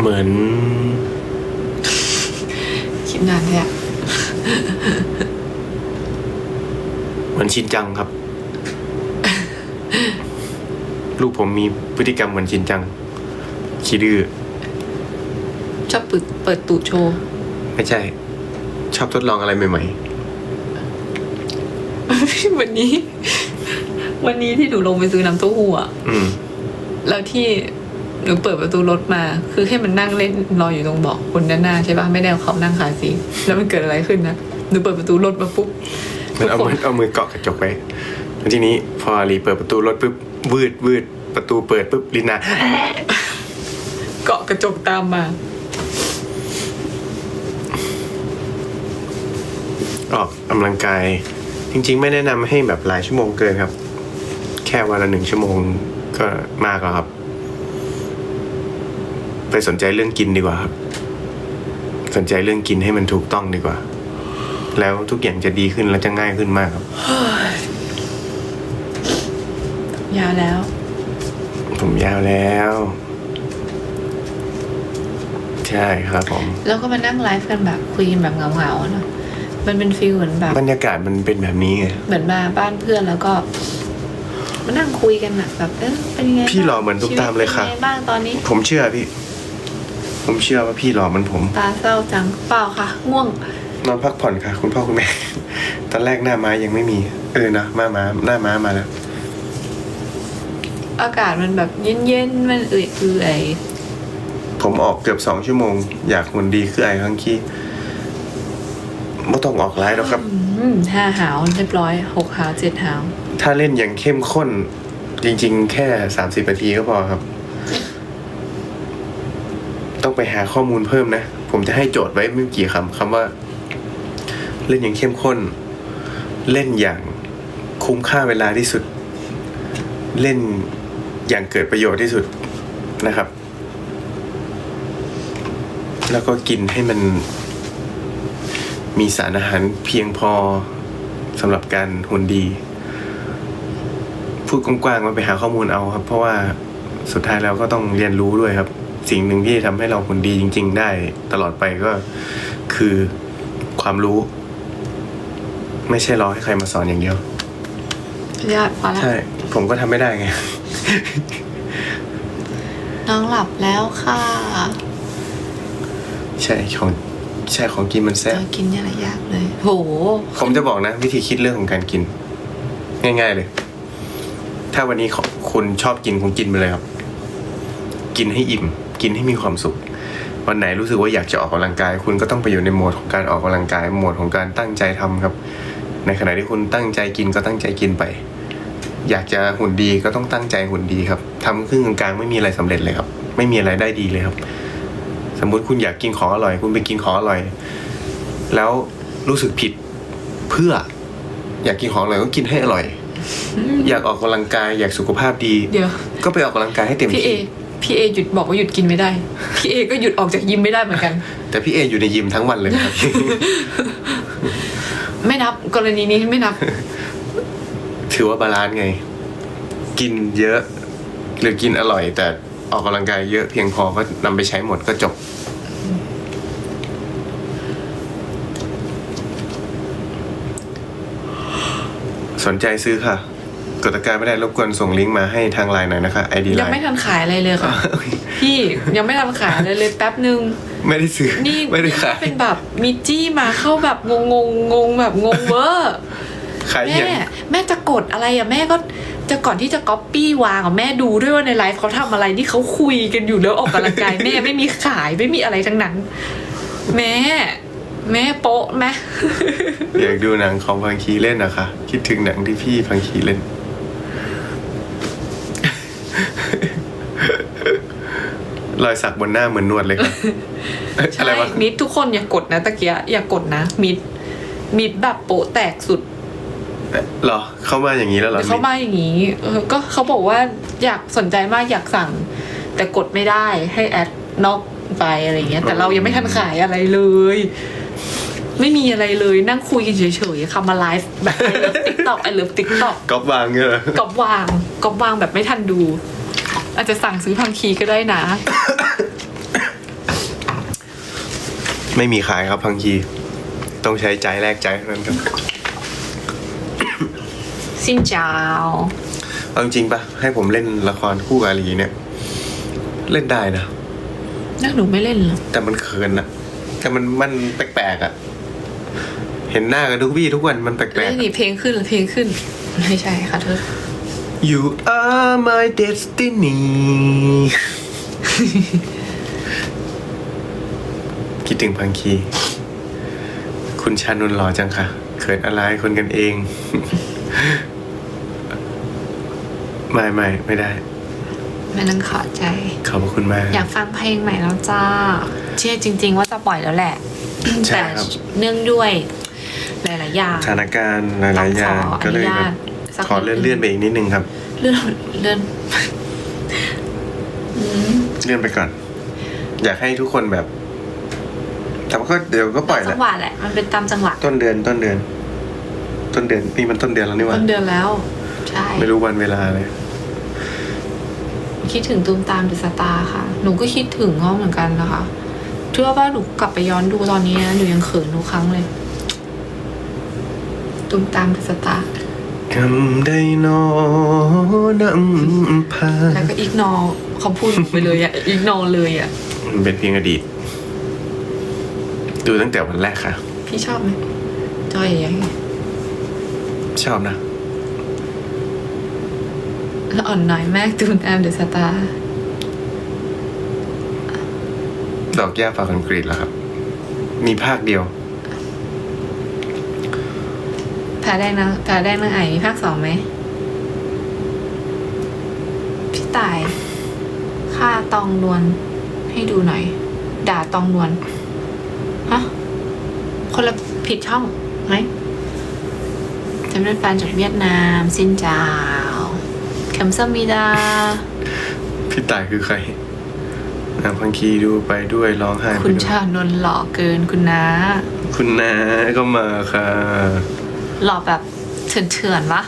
เหมือน คิดนานเลยอะเหมือนชินจังครับ ลูกผมมีพฤติกรรมเหมือนชินจังขี้ดื้อชอบเปิดเปิดตูดโชว์ ไม่ใช่ ชอบทดลองอะไรใหม่วันนี้ วันนี้ที่หนูลงไปซื้อน้ำเต้าหู้อะๆอืม แล้วที่ห นูเปิดประตูรถมา คือให้มันนั่งเล่นรออยู่ตรงเบาะคนด้านหน้าใช่ปะไม่ได้เอาเขานั่งขาซีแล้วมันเกิดอะไรขึ้นนะหนูเปิดประตูรถมาปุ๊บมันเอาทุกมือเอามือเกาะกระจกไว้แล้วทีนี้พอรีเปิดประตูรถปุ๊บวืดวืดประตูเปิดปุ๊บลินาเกาะกระจกตามมา ออกกำลังกาย จริง ๆ ไม่แนะนำให้แบบหลายชั่วโมงเกินครับ แค่วันละหนึ่งชั่วโมงก็มากแล้วครับ ไปสนใจเรื่องกินดีกว่าครับ สนใจเรื่องกินให้มันถูกต้องดีกว่า แล้วทุกอย่างจะดีขึ้นและจะง่ายขึ้นมากครับ ยาวแล้ว ผมยาวแล้ว ใช่ครับผม แล้วก็มานั่งไลฟ์กันแบบคุยกันแบบเหงาๆอะเนอะมันเป็นฟีลเหมือนแบบ บรรยากาศมันเป็นแบบนี้ไง เหมือนมาบ้านเพื่อนแล้วก็มานั่งคุยกันอะแบบเออเป็นยังไงพี่หล่อเหมือนตุ๊กตามเลยค่ะ ชีวิตป็นยังไงบ้างตอนนี้ ผมเชื่อพี่ ผมเชื่อว่าพี่หล่อเหมันผม ตาเศร้าจังเปล่าค่ะ ง่วง นอนพักผ่อนค่ะ คุณพ่อคุณแม่ ตอนแรกหน้าม้ายังไม่มี เออนะม้าม้าหน้าม้ามาแล้ว อากาศมันแบบเย็นๆ มันเอื่อยเอื่อยผมออกเกือบสองชั่วโมง อยากหุ่นดีคือไอ้ครั้งขี้ไม่ต้องออกไลน์แล้วครับ อืมห้าหาวเรียบร้อยหกหาวเจ็ดหาว ถ้าเล่นอย่างเข้มข้น จริง ๆ แค่สามสิบนาทีก็พอครับต้อง ไปหาข้อมูลเพิ่มนะ ผมจะให้โจทย์ไว้ไม่กี่คำคำว่า เล่นอย่างเข้มข้น เล่นอย่างคุ้มค่าเวลาที่สุด เล่นอย่างเกิดประโยชน์ที่สุดนะครับ แล้วก็กินให้มันมีสารอาหารเพียงพอสำหรับการหุ่นดี พูดกว้างๆมาไปหาข้อมูลเอาครับ เพราะว่าสุดท้ายแล้วก็ต้องเรียนรู้ด้วยครับ สิ่งหนึ่งที่ทำให้เราหุ่นดีจริง ๆ ได้ตลอดไปก็คือความรู้ ไม่ใช่รอให้ใครมาสอนอย่างเดียวญาติพอแล้วใช่ ผมก็ทำไม่ได้ไง น้องหลับแล้วค่ะ ใช่ของใช่ของกินมันแซ่บเรากินเนี่ยอะไรยากเลย โห ผมจะบอกนะ วิธีคิดเรื่องของการกิน ง่าย ๆ เลย ถ้าวันนี้ขอคุณชอบกินคุณกินไปเลยครับ กินให้อิ่ม กินให้มีความสุข วันไหนรู้สึกว่าอยากจะออกกำลังกาย คุณก็ต้องไปอยู่ในโหมดของการออกกำลังกายโหมดของการตั้งใจทำครับ ในขณะที่คุณตั้งใจกินก็ตั้งใจกินไป อยากจะหุ่นดีก็ต้องตั้งใจหุ่นดีครับทำครึ่งกลางๆไม่มีอะไรสำเร็จเลยครับ ไม่มีอะไรได้ดีเลยครับ สมมุติคุณอยากกินของอร่อย คุณไปกินของอร่อย แล้วรู้สึกผิดเพื่ออยากกินของอร่อยก็กินให้อร่อยอยากออกกำลังกายอยากสุขภาพดีเดี๋ยวก็ไปออกกำลังกายให้เต็มพี่เอที่ พี่เอหยุดบอกว่าหยุดกินไม่ได้ พี่เอก็หยุดออกจากยิมไม่ได้เหมือนกัน แต่พี่เออยู่ในยิมทั้งวันเลยครับ ไม่นับกรณีนี้ไม่นับ ถือว่าบาลานซ์ไง กินเยอะ หรือกินอร่อย แต่ออกกำลังกายเยอะเพียงพอก็นำไปใช้หมดก็จบ สนใจซื้อค่ะ กดตะกร้าไม่ได้รบกวนส่งลิงก์มาให้ทางไลน์หน่อยนะคะไอดีไลยังน์ไม่ทันขายอะไรเลยค่ะ พี่ยังไม่ทันขายอะไรเลยแป๊บนึง ไม่ได้ซื้อนี่ไม่ได้ขายเป็นแบบมีจี้มาเข้าแบบงงงงงแบบงงเวอร์ขายอแม่ย่างแม่จะกดอะไรอะแม่ก็จะก่อนที่จะก๊อปปี้วางอะแม่ดูด้วยว่าในไลฟ์เขาทำอะไรที่เขาคุยกันอยู่แล้วออกกำลังกายแม่ไม่มีขายไม่มีอะไรทั้งนั้น แม่ แม่โป๊ะแม่ อยากดูหนังของพังคีเล่นนะคะ คิดถึงหนังที่พี่พังคีเล่น รอยสักบนหน้าเหมือนนวดเลยครับเอ้ยอะไรใช่วะมิดทุกคนอย่ากดนะตะเกียอย่ากดนะ มิดมิดแบบโปะแตกสุดเหรอ เข้ามาอย่างนี้แล้วเหรอเดี๋ยวเขามาอย่างนี้เออก็เขาบอกว่าอยากสนใจมากอยากสั่ง แต่กดไม่ได้ให้แอดนอกไปอะไรเงี้ย แต่เรายังไม่ทันขายอะไรเลย ไม่มีอะไรเลยนั่งคุยกันเฉยๆคำมาไลฟ์แบบไอเลิฟติ๊กต็อกไอเลิฟติ๊กต็อกก๊อปวางเงี้ยเหรอกอบวางกอบวางแบบไม่ทันดู อาจจะสั่งซื้อพังคีก็ได้นะ ไม่มีขายครับพังคีต้องใช้ใจแลกใจเท่านั้นครับสิ้นเจ้าเอาจริงๆปะให้ผมเล่นละครคู่กับอาลีเนี่ย เล่นได้นะแล้วหนูไม่เล่นเหรอแต่มันเขินนะแต่มันมันแปลกๆอะ่ะ เห็นหน้ากันทุกวี่ทุกวันมันแปลเล่กนนี่เพลงขึ้นเพลงขึ้น ไม่ใช่ค่ะเธอๆ You are my destiny คิดถึงพังคี คุณชานนท์หล่อจังค่ะ เขินอะไรคนกันเอง ไม่ไม่ไม่ได้แม่นังขอใจ ขอบพระคุณมาก อยากฟังเพลงใหม่แล้วจ้า เชื่อจริง ๆ ว่าจะปล่อยแล้วแหละ ใช่แต่ครับ เนื่องด้วย หลายๆอย่าง สถานการณ์หลายๆอย่างต้องขอก็เลยอนุแบญาบต สักขอเลื่อนนิดนึงเลื่อนไปอีกนิดนึงครับ เลื่อนเลื่อนเลื่อนไปก่อน อยากให้ทุกคนแบบแต่ว่าก็เดี๋ยวก็ปล่อยแหจัละงหวะแหละมันเป็นตามจังหวะต้นเดือนต้นเดือน ต้นเดือนนี่มันต้นเดือนแล้วนี่หว่าต้นเดือนแล้วใช่ไม่รู้วันเวลาเลยคิดถึงตูมตามเดอะสตาร์ค่ะ หนูก็คิดถึงเขาเหมือนกันนะคะเชื่อว่าหนูกลับไปย้อนดูตอนนี้นะหนูยังเขินทุกครั้งเลยตูมตามเดอะสตาร์ คำได้นอนำพาแล้วก็อีกนอคำพูดหนูไปเลยอะอีกนอเลยอะมันเป็นเพียงอดีต ดูตั้งแต่วันแรกค่ะ พี่ชอบไหมจอยยังไงชอบนะแล้วอ่อนน้อยแม่ตูมตามเดอะสตาร์ดอกแย่ฝากคอนกรีตแล้วครับ มีภาคเดียว แพ้ได้นะแพ้ได้นางไอมีภาคสองไหม พี่ตายฆ่าตองนวลให้ดูหน่อย ด่าตองนวลฮะ คนละผิดช่องไหมจะเป็นแฟนจากเวียดนาม สินเจ้าแคมซัมมีดา พี่ต่ายคือใครนางพังคีดูไปด้วยร้องไห้ไปคุณด้วยชานนท์หล่อเกินคุณน้าคุณนาก็มาค่ะ หล่อแบบเถื่อนๆวะ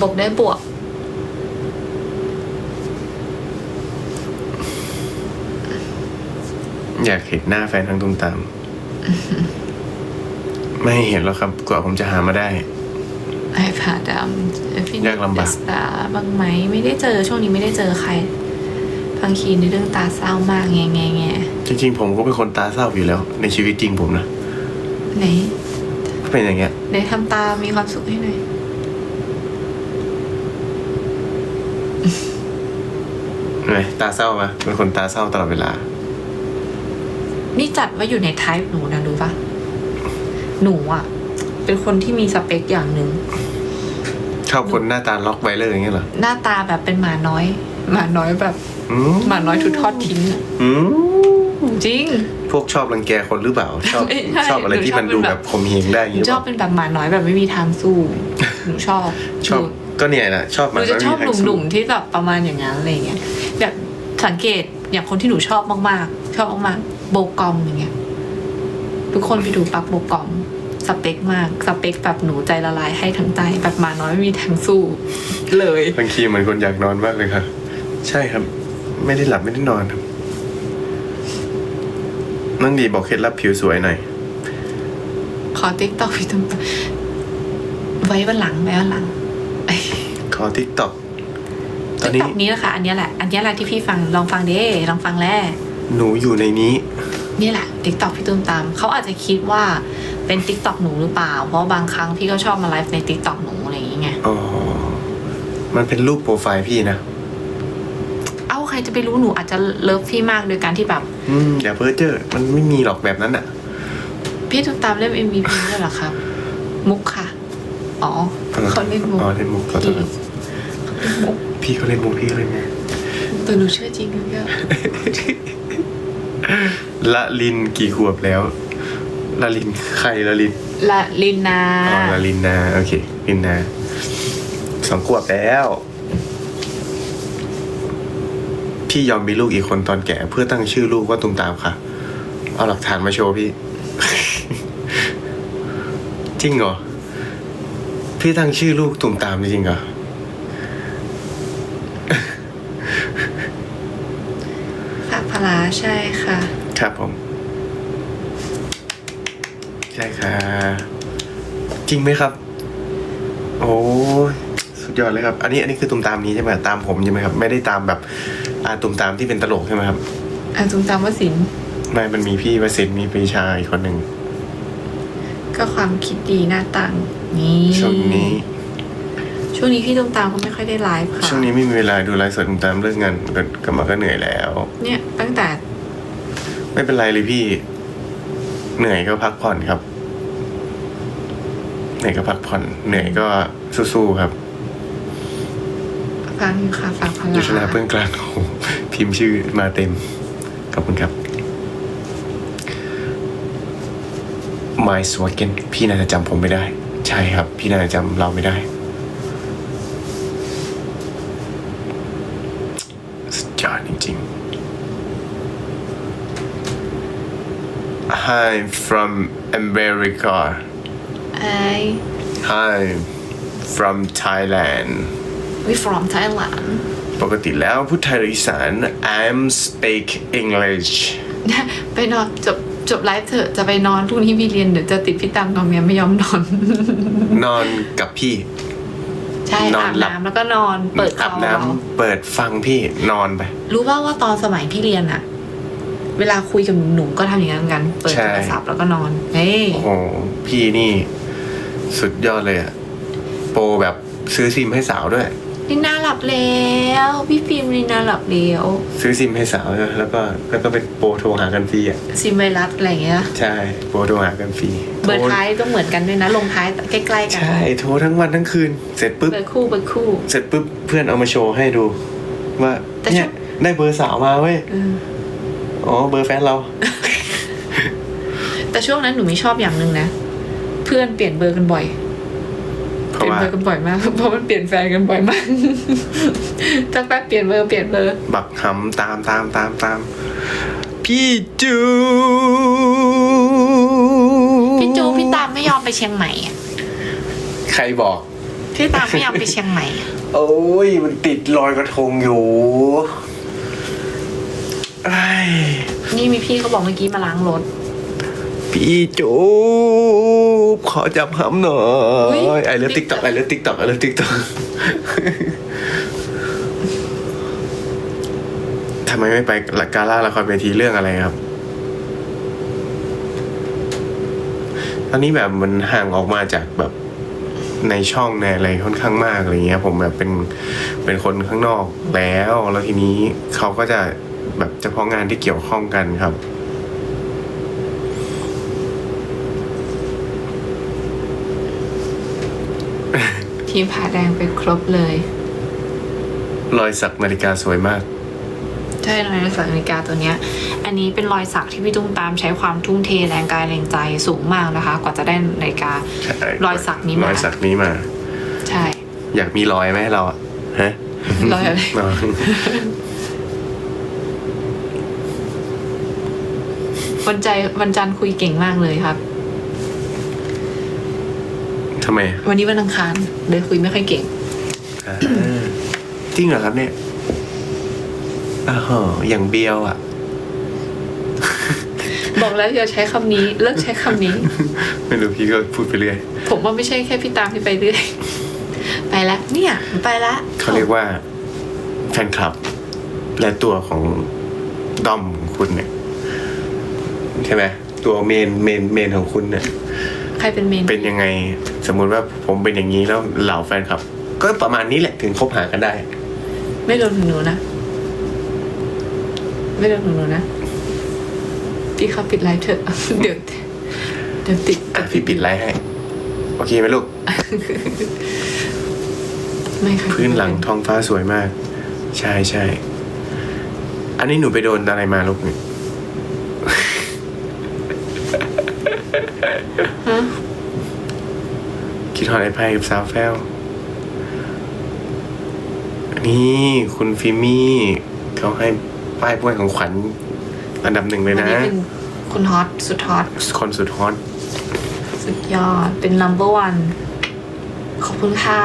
บวกได้บวก อยากเห็นหน้าแฟนทางตุ้มตาม ไม่เห็นหรอกครับ กว่าผมจะหามาได้ ไอ้ผาดำพี่ยากลำบากสตาร์บ้างไหมไม่ได้เจอช่วงนี้ไม่ได้เจอใครพังคีในเรื่องตาเศร้ามากแง่แง่แง่จริงๆ ผมก็เป็นคนตาเศร้าอยู่แล้ว ในชีวิตจริงผมนะ ไหนก็ เป็นอย่างเงี้ยไหนทำตามีความสุขให้หน่อยเห็นไหมตาเศร้าปะเป็นคนตาเศร้าตลอดเวลา นี่จัดว่าอยู่ในไทป์หนูนะรู้ปะหนูอะ เป็นคนที่มีสเปคอย่างหนึ่งชอบคนหน้าตาล็อกไวเลอร์อย่างเงี้ยเหรอ หน้าตาแบบเป็นหมาน้อย หมาน้อยแบบอืมหมาน้อยถูกทอดทิ้งอะอืม จริง พวกชอบรังแกคนหรือเปล่า ชอบไม่ใช่ชอบอะไรที่มันหนูชอบดูเป็นแบแบบบข่มเหงได้อย่างหนูงี้หรือชเปอบล่าเป็นแบบหมาน้อยแบบไม่มีทางสู้หนูชอบชอบหนูก็เนี่ยนะชอบหมันนูจะชอบไม่หมีทางสู้นุ่มๆที่แบบประมาณอย่างนั้นอะไรเงี้ยแบบสังเกตอย่างคนที่หนูชอบมากๆ ชอบมากๆโบกอมอย่างเงี้ยทุกคนไปดูปักโบกอม สเปคมากสเปคแบบหนูใจละลายให้ทั้งใจแบบหมาน้อยไม่มีทางสู้ เลย บางทีเหมือนคนอยากนอนมากเลยครับ ใช่ครับ ไม่ได้หลับไม่ได้นอนครับ นั่งดีบอกเคล็ดลับผิวสวยหน่อย ขอติ๊กต็อกพี่ตุ้มไว้วันหลังไว้วันหลังขอทิกตอกตอติ๊นกนี้ต็อกนี้แหละค่ะ อันเนี้ยแหละ อันเนี้ยแหละที่พี่ฟังลองฟังเด้ลองฟังแล่หนูอยู่ในนี้ นี่แหละติ๊กต็อกพี่ตุ้มตามเขาอาจจะคิดว่าเป็นติ๊กต็อกหนูหรือเปล่า เพราะบางครั้งพี่ก็ชอบมาไลฟ์ในติ๊กต็อกหนูอะไรอย่างเงี้ยอ๋อมันเป็นรูปโปรไฟล์พี่นะ เอ้าใครจะไปรู้หนูอาจจะเลิฟพี่มากโดยการที่แบบ อืมอย่าเพ้อเจ้อมันไม่มีหรอกแบบนั้นอะ พี่ตุ้มตามเล่น MVP ด้วยเหรอครับ มุกค่ะ อ๋อเขาเล่นมุกอ๋อเล่นมุกขอโทษครับมุกพี่เขาเล่นมุกพี่เขาเล่นมุกแต่หนูเชื่อจริงนะพี่ละลินกี่ขวบแล้วละลินใครละลินละลินนาอ๋อละลินนาโอเคลินนาสองขวบแล้ว พี่ยอมมีลูกอีกคนตอนแก่เพื่อตั้งชื่อลูกว่าตุมตามค่ะ เอาหลักฐานมาโชว์พี่ จริงเหรอ พี่ตั้งชื่อลูกตุมตามจริงเหรอฝากพลาใช่ค่ะใครครับผม ใช่ค่ะ จริงไหมครับ โอ้ยสุดยอดเลยครับ อันนี้อันนี้คือตุมตามนี้ใช่ไหมตามผมใช่ไหมครับ ไม่ได้ตามแบบ อ่าตุมตามที่เป็นตลกใช่ไหมครับอะจุงจำว่าสินไม่มันมีพี่วสินทร์มีปรีชาอีกคนหนึ่ง ก็ความคิดดีหน้าตังนี่ช่วงนี้ ช่วงนี้พี่ตุ้มตามก็ไม่ค่อยได้ไลฟ์ค่ะ ช่วงนี้ไม่มีเวลาดูไลฟ์สดตุมตามเลิกงานก็กลับมาก็เหนื่อยแล้ว เนี่ย ตั้งแต่ ไม่เป็นไรเลยพี่ เหนื่อยก็พักผ่อนครับ เหนื่อยก็พักผ่อน เหนื่อยก็สู้ๆครับ ฟังอยู่ค่ะฝากพยุลาชนาเพื่อนกลางโอ้โหพิมพ์ชื่อมาเต็ม ขอบคุณครับ My s w a g e n พี่น่าจะจำผมไม่ได้ ใช่ครับ พี่น่าจะจำเราไม่ได้สุดยอดจริงๆ Hi from America ไอ้ Hi from Thailand we from Thailand ปกติแล้วพูดไทยหรืออีสาน I'm speak English ไปนอนจบจบไลฟ์เถอะจะไปนอนพรุ่งนี้พี่เรียนเดี๋ยวจะติดพี่ตังกับเมียไม่ยอมนอน นอนกับพี่ ใช่นอนอาบหลับ น้ำแล้วก็นอนเปิดคอาอบมน้ำเปิดฟังพี่นอนไป รู้ป่าว่าตอนสมัยพี่เรียนอะเวลาคุยกับหนูก็ทำอย่างนั้นเหมือนกันเปิดใช่ โทรศัพท์แล้วก็นอนเฮ้ย โอ้โหพี่นี่ สุดยอดเลยอะโปรแบบซื้อซิมให้สาวด้วย ลินาหลับแล้ว พี่ฟิล์มลินาหลับแล้วซื้อซิมให้สาวด้วยแล้วก็แล้วก็เป็นโปรโทรหากันฟรีอะ ซิมไวรัสอะไรอย่างเงี้ย ใช่โปรโทรหากันฟรีเบอร์โทท้ายก็เหมือนกันด้วยนะ ลงท้ายใกล้ๆกัน ใช่โทรทั้งวันทั้งคืน เสร็จปุ๊บเบอร์คู่เบอร์คู่ เสร็จปุ๊บเพื่อนเอามาโชว์ให้ดู ว่าแต่เนี่ยช่วงได้เบอร์สาวมาเว้ยเอออ๋อเบอร์แฟนเรา แต่ช่วงนั้นหนูไม่ชอบอย่างหนึ่งนะ เพื่อนเปลี่ยนเบอร์กันบ่อยเพเปลี่ราะยนว่าเบอร์กันบ่อยมาก เพราะมันเปลี่ยนแฟนกันบ่อยมากสักแป๊บเปลี่ยนเบอร์เปลี่ยนเบอร์ บักหำตามตามตามตาม พี่จู พี่จูพี่ตามไม่ยอมไปเชียงใหม่อะใครบอก พี่ตามไม่ยอมไปเชียงใหม่อะโอ้ยมันติดรอยกระทงอยู่ไอ้ยนี่มีพี่เขาบอกเมื่อกี้มาล้างรถ พี่จูบขอจับหำหน่ออุ๊ยยไอเลิฟติ๊กต็อกไอเลิฟติ๊กต็อกไอเลิฟติ๊กต็อกทำไมไม่ไปกาล่าละครเวทีเรื่องอะไรครับ ตอนนี้แบบมันห่างออกมาจากแบบในช่องในอะไรค่อนข้างมากอะไรเงี้ย ผมแบบเป็นเป็นคนข้างนอกแล้ว แล้วทีนี้เขาก็จะแบบเฉพาะงานที่เกี่ยวข้องกันครับ ทีมผาแดงไปครบเลย รอยสักนาฬิกาสวยมาก ใช่นาฬิกานาฬิกาตัวเนี้ย อันนี้เป็นรอยสักที่พี่ตุ้มตามใช้ความทุ่มเทแรงกายแรงใจสูงมากนะคะ กว่าจะได้นาฬิกาใช่รอยสักนี้มารอยสักนี้มา ใช่ อยากมีรอยไหมให้เราอะฮะรอยอะไรอ๋อวันใจวันจันทร์คุยเก่งมากเลยครับ ทำไมวันนี้วันอังคารเลยคุยไม่ค่อยเก่ง อ่าจริงเหรอครับเนี่ยอ้าวอย่างเบียวอะ บอกแล้วอย่าใช้คำนี้เลิกใช้คำนี้ ไม่รู้พี่ก็พูดไปเรื่อยผมว่าไม่ใช่แค่พี่ตามที่ไปเรื่อยไปละเนี่ยไปละเขาเรียกว่าแฟนคลับ และตัวของดอมของคุณเนี่ย ใช่ไหมตัวเมนเมนเมนของคุณเนี่ย ใครเป็นเมนเป็นยังไง สมมุติว่าผมเป็นอย่างนี้แล้วเหล่าแฟนคลับ ก็ประมาณนี้แหละถึงคบหากันได้ ไม่รวมถึงหนูนะ ไม่รวมถึงหนูนะ พี่เขาปิดไลฟ์เถอะ เดี๋ยวเดี๋ยวติดอะพี่ปิดไลน์ให้ โอเคไหมลูก ไม่ค่ะพื้นหลังท้องฟ้าสวยมาก ใช่ใช่ อันนี้หนูไปโดนอะไรมาลูกนี่ฮ คิดฮอดไอ้ไพ่กับสาวแฟวนี่คุณฟิมมี่เขาให้ป้ายป้วยของขวัญอันดับหนึ่งเลยวันนะนี้เป็นคุณฮอตสุดฮอต คนสุดฮอต สุดยอด เป็น number one ขอบคุณค่ะ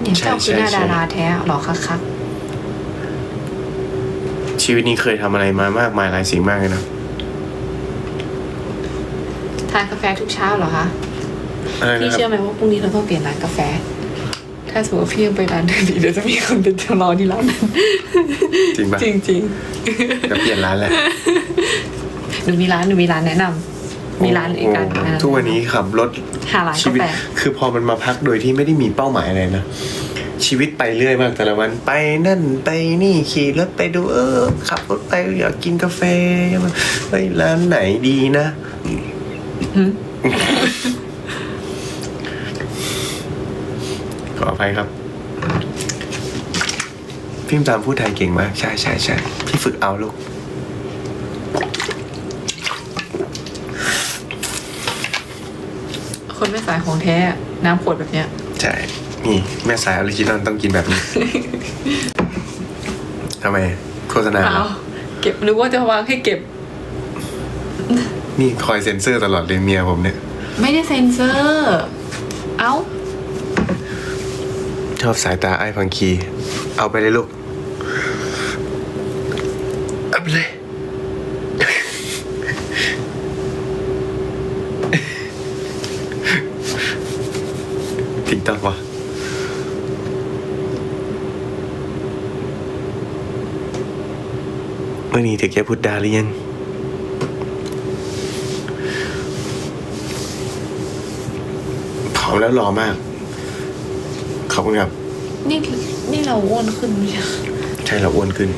เนี่ยใช่เจ้าคือหน้าใช่ดาราแท้หรอคะคะใชีวิตนี้เคยทำอะไรมามากมายหลายสิ่งมากเลยนะ ทานกาแฟทุกเช้าเหรอคะอะไรพี่นะคเชื่อรับไหมว่าพรุ่งนี้เราต้องเปลี่ยนร้านกาแฟ ถ้าสมมติว่าพี่ยังไปร้านเดิมอีกเดี๋ยวจะมีคนเป็นจะรอที่ร้านนั้นจริงปะจริงจริงจะเปลี่ยนร้านแหละๆหนูมีร้านหนูมีร้านแนะนำมีร้านอีกการโโหแะำทุกวันนี้ขับรถหาร้านชีกาวิต แฟคือพอมันมาพักโดยที่ไม่ได้มีเป้าหมายอะไรนะ ชีวิตไปเรื่อยมากแต่ละวันไปนั่นไปนี่ขี่รถไปดูเออขับรถไปอยากกินกาแฟเฮ้ยร้านไหนดีนะหืม ขออภัยครับ พิมพ์ตามพูดไทยเก่งมาก ใช่ใช่ใช่พี่ฝึกเอาลูก คนไม่สายของแท้อะน้ำขวดแบบเนี้ย ใช่ นี่ แม่สายออริจินอลต้องกินแบบนี้ ทำไม โฆษณาเหรเอาอเก็บนึกว่าจะวางให้เก็บ นี่คอยเซ็นเซอร์ตลอดเลยเมียผมเนี่ย ไม่ได้เซ็นเซอร์ เอ้า ชอบสายตาไอ้พังคี เอาไปเลยลูก เอาไปเลย ติ๊กต็อกวะเมื่อนี้ถึงแกพุทธดาหรือยัง ผอมแล้วหล่อมาก ขอบคุณครับ นี่นี่เราอ้วนขึ้นไหมเนี่ยใช่เราอ้วนขึ้น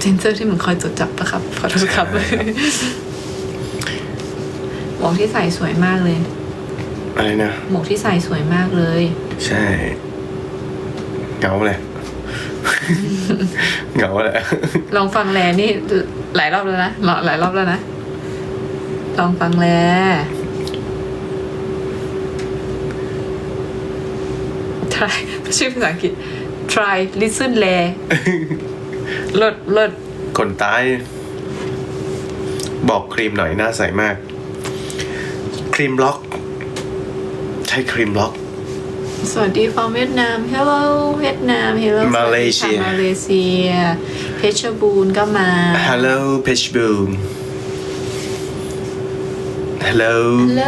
เซนเซอร์ที่มันคอยจดจับนะครับ ขอโทษครับใช่ครับ หมวกที่ใส่สวยมากเลย อะไรนะ หมวกที่ใส่สวยมากเลย ใช่เหงาเลยเหงาแหละ ลองฟังแลนี่หลายรอบแล้วนะหลหลายรอบแล้วนะ ลองฟังแล try ชื่อภาษาอังกฤษ try listen แลเลิศเลิศคนใต้ บอกครีมหน่อยหน้าใสมาก ครีมล็อก ใช่ครีมล็อก สวัสดีฟอร์เวียดนาม hello เวียดนาม hello มาเลเซียมาเลเซีย เพชรบูรณ์ก็มา Hello เพชรบูรณ์ Hello